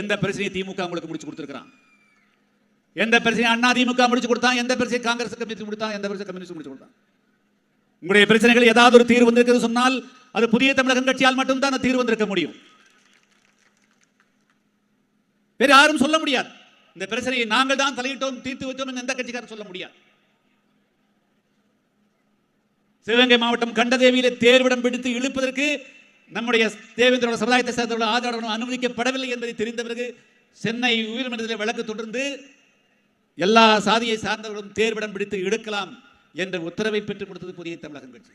எந்த பிரச்சனையும் திமுக உங்களுக்கு முடிச்சு கொடுத்துருக்கான் எந்த பிரச்சனையும் அண்ணா திமுக முடிச்சு கொடுத்தான்? எந்த பிரச்சனை காங்கிரஸ் கம்யூனிஸ்ட் கொடுத்தான்? எந்த பிரச்சனை கம்யூனிஸ்ட் முடிச்சு கொடுத்தான்? உங்களுடைய பிரச்சனைகள் ஏதாவது ஒரு தீர்வு வந்திருக்கிறது சொன்னால் அது புதிய தமிழகம் கட்சியால் மட்டும்தான் அந்த தீர்வு வந்திருக்க முடியும். வேறு யாரும் சொல்ல முடியாது. இந்த பிரச்சனையை நாங்கள் தான் தலையிட்டோம் தீர்த்து வைத்தோம் எந்த கட்சிக்காரரும் சொல்ல முடியாது. சிவகங்கை மாவட்டம் கண்டதேவியில தேர்விடம் பிடித்து இழுப்பதற்கு நம்முடைய தேவேந்திரோட சமுதாயத்தை சேர்ந்தவர்கள் ஆதரவு அனுமதிக்கப்படவில்லை என்பதை தெரிந்த பிறகு சென்னை உயர்மன்றத்தில் வழக்கு தொடர்ந்து எல்லா சாதியை சார்ந்தவர்களும் தேர்விடம் பிடித்து எடுக்கலாம் என்ற உத்தரவை பெற்றுக் கொடுத்தது புதிய தமிழகம் கட்சி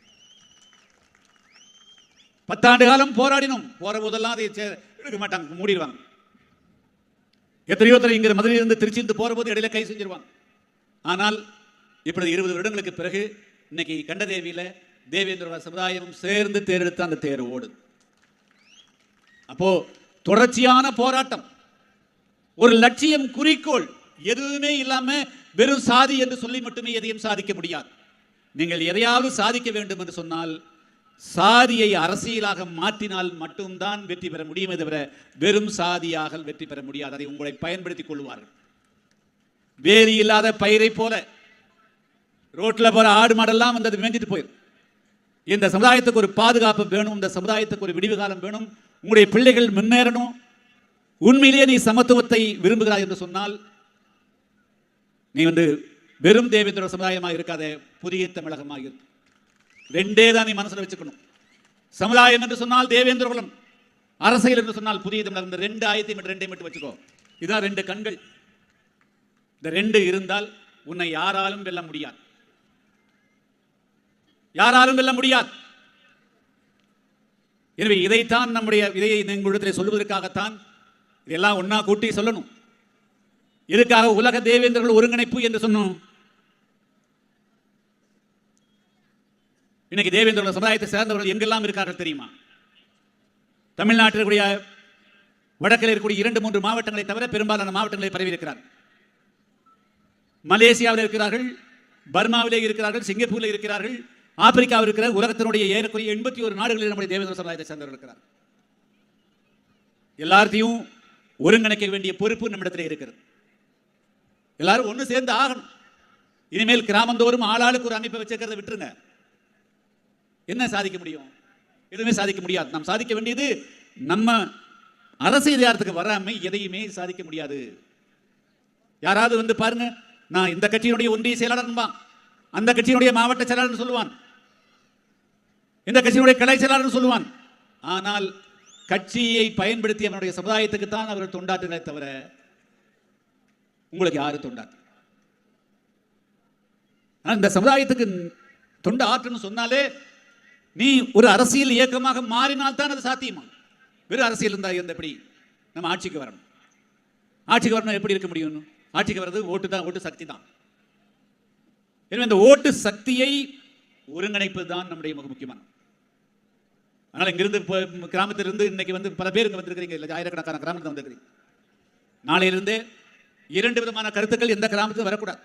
பத்தாண்டு காலம் போராடினோம். போற போதெல்லாம் அதை எடுக்க மாட்டாங்க. மூடிடுவாங்க. எத்தனையோ தடவை இங்க மதுரையிலிருந்து திருச்சிந்து போற போது இடையில கை செஞ்சிருவாங்க. ஆனால் இப்பொழுது இருபது வருடங்களுக்கு பிறகு இன்னைக்கு கண்டதேவியில தேவேந்திர சமுதாயமும் சேர்ந்து தேர்ந்தெடுத்த அந்த தேர் ஓடுது. அப்போ தொடர்ச்சியான போராட்டம். ஒரு லட்சியம் குறிக்கோள் எதுவுமே இல்லாம வெறும் சாதி என்று சொல்லி மட்டுமே எதையும் சாதிக்க முடியாது. நீங்கள் எதையாவது சாதிக்க வேண்டும் என்று சொன்னால் சாதியை அரசியலாக மாற்றினால் மட்டும்தான் வெற்றி பெற முடியுமே தவிர வெறும் சாதியாக வெற்றி பெற முடியாது. அதை உங்களை பயன்படுத்திக் கொள்வார்கள். வேலி இல்லாத பயிரை போல ரோட்ல போற ஆடு மாடெல்லாம் வந்து அது மேஞ்சிட்டு போயிடும் இந்த சமுதாயத்துக்கு ஒரு பாதுகாப்பு வேணும் இந்த சமுதாயத்துக்கு ஒரு விடிவு காலம் வேணும். உங்களுடைய பிள்ளைகள் முன்னேறணும். உண்மையிலேயே நீ சமத்துவத்தை விரும்புகிறாய் என்று சொன்னால் நீ வந்து வெறும் தேவேந்திர சமுதாயமாக இருக்காத புதிய தமிழகமாக இரு. ரெண்டே தான் நீ மனசுல வச்சுக்கணும். சமுதாயம் என்று சொன்னால் தேவேந்திர குலம் அரசியல் என்று சொன்னால் புதிய தமிழகம். இந்த ரெண்டு ஆயிரத்தி மட்டும் ரெண்டே மட்டும் வச்சுக்கோ. இதான் ரெண்டு கண்கள். இந்த ரெண்டு இருந்தால் உன்னை யாராலும் வெல்ல முடியாது. யாராலும் வெல்ல முடியாது. எனவே இதைத்தான் நம்முடைய இதை எங்களிடத்தில் சொல்வதற்காகத்தான் இதெல்லாம் ஒன்னா கூட்டி சொல்லணும். எதுக்காக உலக தேவேந்திரர்கள் ஒருங்கிணைப்பு என்று சொன்னோம்? இன்னைக்கு தேவேந்திர சமுதாயத்தை சேர்ந்தவர்கள் எங்கெல்லாம் இருக்கார்கள் தெரியுமா? தமிழ்நாட்டில் இருக்கக்கூடிய வடக்கில் இருக்கக்கூடிய இரண்டு மூன்று மாவட்டங்களை தவிர பெரும்பாலான மாவட்டங்களை பரவி இருக்கிறார் மலேசியாவில் இருக்கிறார்கள் பர்மாவிலே இருக்கிறார்கள் சிங்கப்பூரில் இருக்கிறார்கள் ஆப்பிரிக்காவில் இருக்கிற உலகத்தினுடைய ஏறக்குறைய எண்பத்தி ஒரு நாடுகளில் நம்முடைய தேவேந்திர சமுதாயத்தை சேர்ந்தவர்கள் இருக்கிறார். எல்லாத்தையும் ஒருங்கிணைக்க வேண்டிய பொறுப்பு நம்மிடத்தில் இருக்கிறது. எல்லாரும் ஒன்று சேர்ந்து ஆகணும். இனிமேல் கிராமந்தோறும் ஆளாளுக்கு ஒரு அமைப்பை வச்சிருக்கிறத விட்டுருங்க. என்ன சாதிக்க முடியும்? எதுவுமே சாதிக்க முடியாது. நாம் சாதிக்க வேண்டியது நம்ம அரசு அரசியல் வராமல் எதையுமே சாதிக்க முடியாது. யாராவது வந்து பாருங்க நான் இந்த கட்சியினுடைய ஒன்றிய செயலாளர்பான் அந்த கட்சியினுடைய மாவட்ட செயலாளர் சொல்லுவான். இந்த கட்சியினுடைய கலைச்சலாளர் சொல்லுவான் ஆனால் கட்சியை பயன்படுத்தி அவனுடைய சமுதாயத்துக்கு தான் அவர்கள் தொண்டாற்றினே தவிர உங்களுக்கு யாரு தொண்டாற்று. ஆனா இந்த சமுதாயத்துக்கு தொண்டு ஆற்றுன்னு சொன்னாலே நீ ஒரு அரசியல் இயக்கமாக மாறினால் தான் அது சாத்தியமா? வெறும் அரசியல் இருந்தா இருந்த எப்படி நம்ம ஆட்சிக்கு வரணும்? ஆட்சிக்கு வரணும் எப்படி இருக்க முடியும்? ஆட்சிக்கு வர்றது ஓட்டு தான் ஓட்டு சக்தி தான் எனவே இந்த ஓட்டு சக்தியை ஒருங்கிணைப்பது தான் நம்முடைய மிக முக்கியமான அதனால இங்கிருந்து இப்போ கிராமத்திலிருந்து இன்னைக்கு வந்து பல பேர் இங்கே வந்திருக்கிறீங்க. இல்லை ஆயிரக்கணக்கான கிராமத்தில் வந்திருக்கிறீங்க. நாளையிலிருந்து இரண்டு விதமான கருத்துக்கள் எந்த கிராமத்திலும் வரக்கூடாது.